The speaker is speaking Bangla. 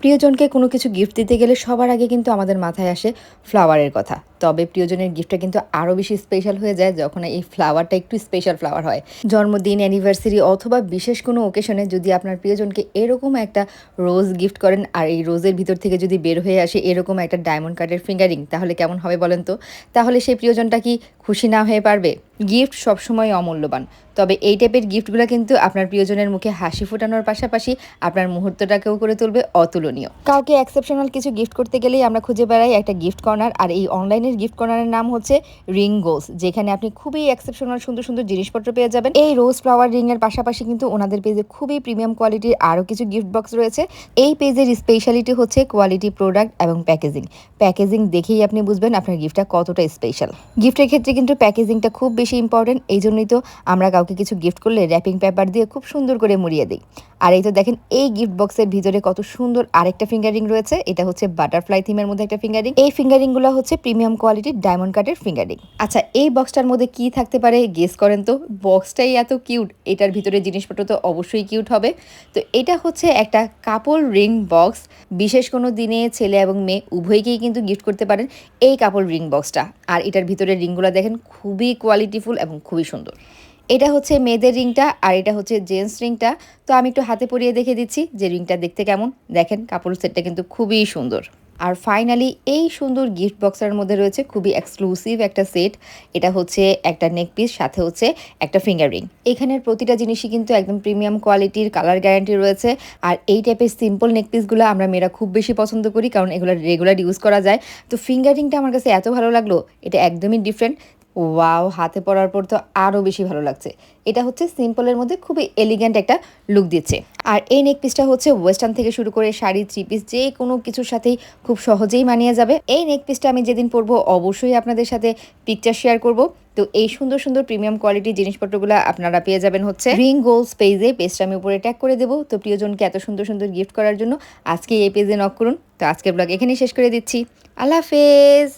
প্রিয়জনকে কোনো কিছু গিফট দিতে গেলে সবার আগে কিন্তু আমাদের মাথায় আসে ফ্লাওয়ারের কথা। তবে প্রিয়জনের গিফটটা কিন্তু আরও বেশি স্পেশাল হয়ে যায় যখন এই ফ্লাওয়ারটা একটু স্পেশাল ফ্লাওয়ার হয়। জন্মদিন অ্যানিভার্সারি অথবা বিশেষ কোনো ওকেশনে যদি আপনার প্রিয়জনকে এরকম একটা রোজ গিফট করেন আর এই রোজের ভিতর থেকে যদি বের হয়ে আসে এরকম একটা ডায়মন্ড কার্ডের ফিঙ্গারিং তাহলে কেমন হবে বলেন তো? তাহলে সেই প্রিয়জনটা কি খুশি না হয়ে পারবে? গিফট সবসময় অমূল্যবান। তবে এই টাইপের গিফটগুলো কিন্তু আপনার প্রিয়জনের মুখে হাসি ফোটানোর পাশাপাশি আপনার মুহূর্তটাকেও করে তুলবে অতুলনীয়। কাউকে এক্সেপশনাল কিছু গিফট করতে গেলেই আমরা খুঁজে বেড়াই একটা গিফট কর্নার আর এই অনলাইনের গিফট কর্নারের নাম হচ্ছে রিং গোস যেখানে আপনি খুবই এক্সেপশনাল সুন্দর সুন্দর জিনিসপত্র পেয়ে যাবেন। এই রোজ ফ্লাওয়ার রিং এর পাশাপাশি কিন্তু ওনাদের পেজে খুবই প্রিমিয়াম কোয়ালিটির আরও কিছু গিফট বক্স রয়েছে। এই পেজের স্পেশালিটি হচ্ছে কোয়ালিটি প্রোডাক্ট এবং প্যাকেজিং প্যাকেজিং দেখেই আপনি বুঝবেন আপনার গিফটটা কতটা স্পেশাল গিফটের ক্ষেত্রে কিন্তু প্যাকেজিংটা খুব বেশি ইম্পর্টেন্ট এই জন্যই তো আমরা কাউকে কিছু গিফট করলে র্যাপিং পেপার দিয়ে খুব সুন্দর করে মুড়িয়ে দিই। আর এই তো দেখেন, এই গিফট বক্সের ভিতরে কত সুন্দর আরেকটা ফিঙ্গারিং রয়েছে, এটা হচ্ছে বাটারফ্লাই থিমের মধ্যে একটা ফিঙ্গারিং এই ফিঙ্গারিংগুলো হচ্ছে প্রিমিয়াম কোয়ালিটির ডায়মন্ড কাটের ফিঙ্গারিং। আচ্ছা এই বক্সটার মধ্যে কি থাকতে পারে গেস করেন তো? বক্সটাই এত কিউট এটার ভিতরে জিনিসপত্র তো অবশ্যই কিউট হবে। তো এটা হচ্ছে একটা কাপড় রিং বক্স বিশেষ কোনো দিনে ছেলে এবং মেয়ে উভয়কেই কিন্তু গিফট করতে পারেন এই কাপড় রিং বক্সটা আর এটার ভিতরে রিংগুলো দেখেন খুবই কোয়ালিটিফুল এবং খুবই সুন্দর। এটা হচ্ছে মেয়েদের রিংটা আর এটা হচ্ছে জেন্টস রিংটা তো আমি একটু হাতে পরিয়ে দেখে দিচ্ছি যে রিংটা দেখতে কেমন। দেখেন কাপড় সেটটা কিন্তু খুবই সুন্দর। আর ফাইনালি এই সুন্দর গিফট বক্সের মধ্যে রয়েছে খুবই এক্সক্লুসিভ একটা সেট এটা হচ্ছে একটা নেক পিস সাথে হচ্ছে একটা ফিঙ্গার রিং এখানের প্রতিটা জিনিসই কিন্তু একদম প্রিমিয়াম কোয়ালিটির কালার গ্যারান্টি রয়েছে। আর এই টাইপের সিম্পল নেক পিসগুলো আমরা মেয়েরা খুব বেশি পছন্দ করি, কারণ এগুলো রেগুলার ইউজ করা যায়। তো ফিঙ্গার রিংটা আমার কাছে এত ভালো লাগল, এটা একদমই ডিফারেন্ট ওয়াও, হাতে পরার পর তো আরও বেশি ভালো লাগছে। এটা হচ্ছে সিম্পলের মধ্যে খুবই এলিগ্যান্ট একটা লুক দিচ্ছে। আর এই নেক পিসটা হচ্ছে ওয়েস্টার্ন থেকে শুরু করে শাড়ি থ্রি পিস যে কোনো কিছুর সাথেই খুব সহজেই মানিয়ে যাবে। এই নেক পিসটা আমি যেদিন পরবো অবশ্যই আপনাদের সাথে পিকচার শেয়ার করব। তো এই সুন্দর সুন্দর প্রিমিয়াম কোয়ালিটির জিনিসপত্রগুলো আপনারা পেয়ে যাবেন হচ্ছে রিং গোলস পেজে পেজটা আমি উপরে ট্যাগ করে দেবো। তো প্রিয়জনকে এত সুন্দর সুন্দর গিফট করার জন্য আজকে এই পেজে নক করুন। তো আজকের ব্লগ এখানেই শেষ করে দিচ্ছি। আল্লাহ হাফেজ!